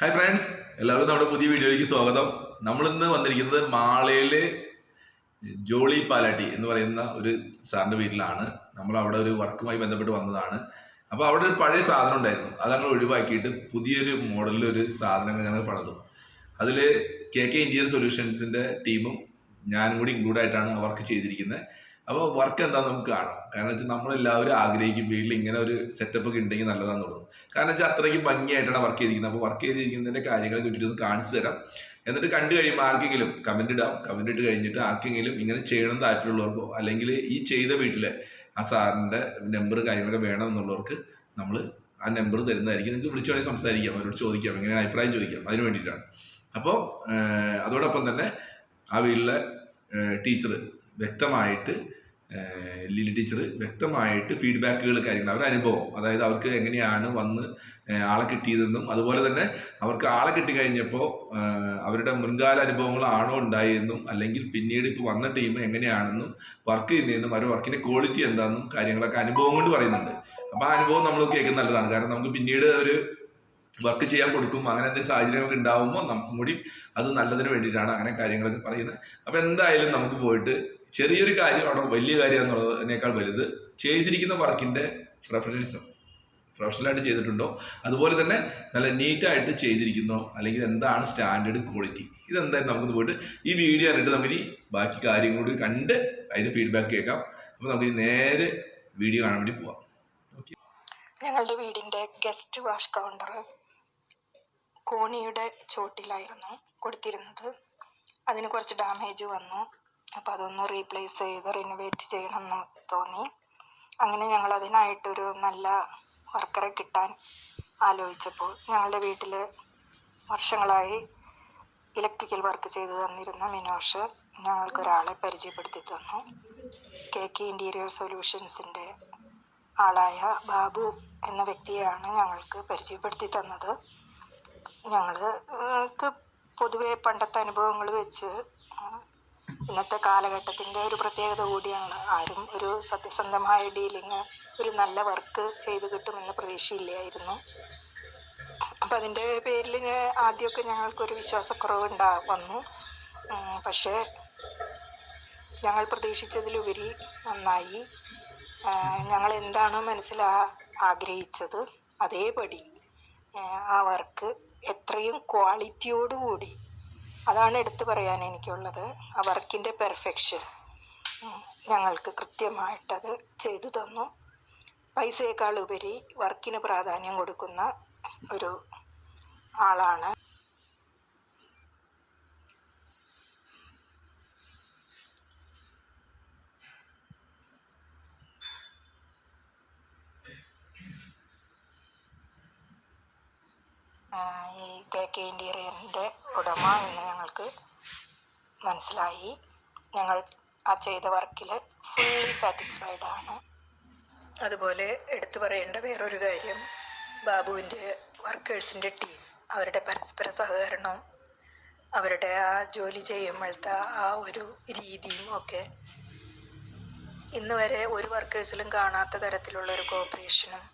Hi friends എല്ലാവർക്കും നമ്മുടെ പുതിയ വീഡിയോയിലേക്ക് സ്വാഗതം. നമ്മളിന്ന് വന്നിരിക്കുന്നത് മാളയിലെ ജോളി പാലാട്ടി എന്ന് പറയുന്ന ഒരു സാറിന്റെ വീട്ടിലാണ്. നമ്മൾ അവിടെ ഒരു വർക്കുമായി ബന്ധപ്പെട്ട് വന്നതാണ്. അപ്പോൾ അവിടെ ഒരു പഴയ സാധനം ഉണ്ടായിരുന്നു. അത് ഞങ്ങൾ ഒഴിവാക്കിയിട്ട് പുതിയൊരു മോഡലിൽ ഒരു സാധനങ്ങൾ ഞങ്ങൾ പണിതു. അതിൽ കെ കെ ഇന്ത്യൻ സൊല്യൂഷൻസിന്റെ ടീമും ഞാനും കൂടി ഇൻക്ലൂഡ് ആയിട്ടാണ് വർക്ക് ചെയ്തിരിക്കുന്നത്. അപ്പോൾ വർക്ക് എന്താന്ന് നമുക്ക് കാണാം. കാരണം വെച്ചാൽ നമ്മളെല്ലാവരും ആഗ്രഹിക്കും വീട്ടിൽ ഇങ്ങനെ ഒരു സെറ്റപ്പ് ഒക്കെ ഉണ്ടെങ്കിൽ നല്ലതാന്ന് തോന്നുന്നു കാരണം വെച്ചാൽ അത്രയ്ക്ക് ഭംഗിയായിട്ടാണ് വർക്ക് ചെയ്തിരിക്കുന്നത് അപ്പോൾ വർക്ക് ചെയ്തിരിക്കുന്നതിന്റെ കാര്യങ്ങൾ കിട്ടിയിട്ട് കാണിച്ചു തരാം. എന്നിട്ട് കണ്ടു കഴിയുമ്പോൾ ആർക്കെങ്കിലും കമന്റ് ഇടാം. കമന്റ് ഇട്ട് കഴിഞ്ഞിട്ട് ആർക്കെങ്കിലും ഇങ്ങനെ ചെയ്യണം താല്പര്യമുള്ളവർക്കോ അല്ലെങ്കിൽ ഈ ചെയ്ത വീട്ടിലെ ആ സാറിന്റെ നമ്പർ കാര്യങ്ങളൊക്കെ വേണം എന്നുള്ളവർക്ക് നമ്മൾ ആ നമ്പർ തരുന്നതായിരിക്കും. നിങ്ങൾക്ക് വിളിച്ചു വേണമെങ്കിൽ സംസാരിക്കാം. അവരോട് ചോദിക്കാം. എങ്ങനെ അഭിപ്രായം ചോദിക്കാം. അതിന് വേണ്ടിയിട്ടാണ്. അപ്പോൾ അതോടൊപ്പം തന്നെ ആ വീട്ടിലെ ടീച്ചർ വ്യക്തമായിട്ട് ലിലി ടീച്ചർ വ്യക്തമായിട്ട് ഫീഡ്ബാക്കുകൾ കാര്യങ്ങൾ അവരുടെ അനുഭവം. അതായത് അവർക്ക് എങ്ങനെയാണ് വന്ന് ആളെ കിട്ടിയതെന്നും അതുപോലെ തന്നെ അവർക്ക് ആളെ കിട്ടിക്കഴിഞ്ഞപ്പോൾ അവരുടെ മുൻകാല അനുഭവങ്ങളാണോ ഉണ്ടായതെന്നും അല്ലെങ്കിൽ പിന്നീട് ഇപ്പോൾ വന്ന ടീം എങ്ങനെയാണെന്നും വർക്ക് ചെയ്യുന്നതെന്നും അവരുടെ വർക്കിന്റെ ക്വാളിറ്റി എന്താണെന്നും കാര്യങ്ങളൊക്കെ അനുഭവം കൊണ്ട് പറയുന്നുണ്ട്. അപ്പോൾ ആ അനുഭവം നമ്മൾ കേൾക്കുന്നത് നല്ലതാണ്. കാരണം നമുക്ക് പിന്നീട് ഒരു വർക്ക് ചെയ്യാൻ കൊടുക്കും അങ്ങനെ എന്തെങ്കിലും സാഹചര്യങ്ങളൊക്കെ ഉണ്ടാവുമ്പോൾ നമുക്കും കൂടി അത് നല്ലതിന് വേണ്ടിയിട്ടാണ് അങ്ങനെ കാര്യങ്ങളൊക്കെ പറയുന്നത്. അപ്പോൾ എന്തായാലും നമുക്ക് പോയിട്ട് ചെറിയൊരു കാര്യമാണോ വലിയ കാര്യം എന്നുള്ളതിനേക്കാൾ വലുത് ചെയ്തിരിക്കുന്ന വർക്കിന്റെ പ്രൊഫഷണലിസം പ്രൊഫഷണലായിട്ട് ചെയ്തിട്ടുണ്ടോ? അതുപോലെ തന്നെ നല്ല നീറ്റായിട്ട് ചെയ്തിരിക്കുന്നു? അല്ലെങ്കിൽ എന്താണ് സ്റ്റാൻഡേർഡ് ക്വാളിറ്റി ഇതെന്തായാലും നമുക്കൊന്ന് പോയിട്ട് ഈ വീഡിയോ കണ്ടിട്ട് നമുക്കിനി ബാക്കി കാര്യങ്ങളൂടി കണ്ട് അതിന്റെ ഫീഡ്ബാക്ക് കേൾക്കാം. അപ്പോൾ നമുക്ക് നേരെ വീഡിയോ കാണാൻ വേണ്ടി പോവാം. ഞങ്ങളുടെ വീടിന്റെ ഗസ്റ്റ് വാഷ് കൗണ്ടർ കോണിയുടെ ചോട്ടിലായിരുന്നു കൊടുത്തിരുന്നത്. അതിന് കുറച്ച് ഡാമേജ് വന്നു. അപ്പോൾ അതൊന്ന് റീപ്ലേസ് ചെയ്ത് റിനോവേറ്റ് ചെയ്യണം എന്ന് തോന്നി. അങ്ങനെ ഞങ്ങൾ അതിനായിട്ടൊരു നല്ല വർക്കറെ കിട്ടാൻ ആലോചിച്ചപ്പോൾ ഞങ്ങളുടെ വീട്ടിൽ വർഷങ്ങളായി ഇലക്ട്രിക്കൽ വർക്ക് ചെയ്തു തന്നിരുന്ന മിനോഷ് ഞങ്ങൾക്കൊരാളെ പരിചയപ്പെടുത്തി തന്നു. കെ കെ ഇന്റീരിയർ സൊല്യൂഷൻസിന്റെ ആളായ ബാബു എന്ന വ്യക്തിയെയാണ് ഞങ്ങൾക്ക് പരിചയപ്പെടുത്തി തന്നത്. ഞങ്ങൾക്ക് പൊതുവേ പണ്ടത്തെ അനുഭവങ്ങൾ വെച്ച് ഇന്നത്തെ കാലഘട്ടത്തിന്റെ ഒരു പ്രത്യേകത കൂടിയാണ് ആരും ഒരു സത്യസന്ധമായ ഡീലിങ് ഒരു നല്ല വർക്ക് ചെയ്ത് കിട്ടുമെന്ന പ്രതീക്ഷയില്ലായിരുന്നു. അപ്പം അതിന്റെ പേരിൽ ആദ്യമൊക്കെ ഞങ്ങൾക്കൊരു വിശ്വാസക്കുറവ് ഉണ്ടാ വന്നു പക്ഷേ ഞങ്ങൾ പ്രതീക്ഷിച്ചതിലുപരി നന്നായി. ഞങ്ങൾ എന്താണോ മനസ്സിലാ ആഗ്രഹിച്ചത് അതേപടി ആ വർക്ക് എത്രയും ക്വാളിറ്റിയോടുകൂടി അതാണ് എടുത്തു പറയാൻ എനിക്കുള്ളത്. ആ വർക്കിന്റെ പെർഫെക്ഷൻ ഞങ്ങൾക്ക് കൃത്യമായിട്ടത് ചെയ്തു തന്നു. പൈസയേക്കാൾ ഉപരി വർക്കിന് പ്രാധാന്യം കൊടുക്കുന്ന ഒരു ആളാണ് ഈ കെ കെ ഇന്റീരിയറിന്റെ ഉടമ എന്ന് ഞങ്ങൾക്ക് മനസ്സിലായി. ഞങ്ങൾ ആ ചെയ്ത വർക്കിൽ ഫുള്ളി സാറ്റിസ്ഫൈഡ് ആണ്. അതുപോലെ എടുത്തു പറയേണ്ട വേറൊരു കാര്യം ബാബുവിന്റെ വർക്കേഴ്സിന്റെ ടീം അവരുടെ പരസ്പര സഹകരണവും അവരുടെ ആ ജോലി ചെയ്യുമ്പോഴത്തെ ആ ഒരു രീതിയും ഒക്കെ ഇന്ന് വരെ ഒരു വർക്കേഴ്സിലും കാണാത്ത തരത്തിലുള്ള ഒരു കോപ്പറേഷനും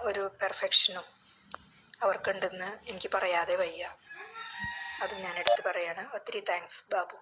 ഒരു പെർഫെക്ഷനും അവർക്കുണ്ടെന്ന് എനിക്ക് പറയാതെ വയ്യ. അതും ഞാൻ എടുത്ത് പറയാണ്. ഒത്തിരി താങ്ക്സ് ബാബു.